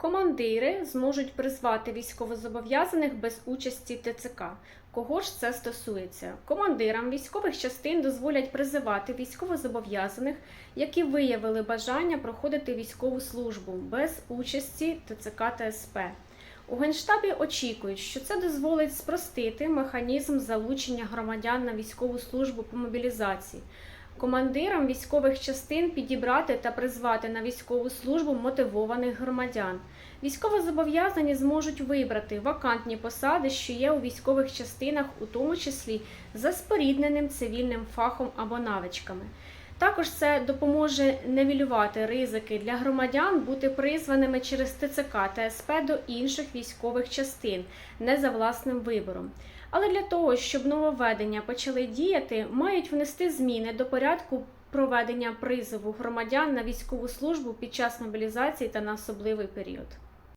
Командири зможуть призвати військовозобов'язаних без участі ТЦК. Кого ж це стосується? Командирам військових частин дозволять призивати військовозобов'язаних, які виявили бажання проходити військову службу без участі ТЦК та СП. У Генштабі очікують, що це дозволить спростити механізм залучення громадян на військову службу по мобілізації. Командирам військових частин підібрати та призвати на військову службу мотивованих громадян. Військовозобов'язані зможуть вибрати вакантні посади, що є у військових частинах, у тому числі за спорідненим цивільним фахом або навичками. Також це допоможе невілювати ризики для громадян бути призваними через ТЦК та СП до інших військових частин не за власним вибором. Але для того, щоб нововведення почали діяти, мають внести зміни до порядку проведення призову громадян на військову службу під час мобілізації та на особливий період.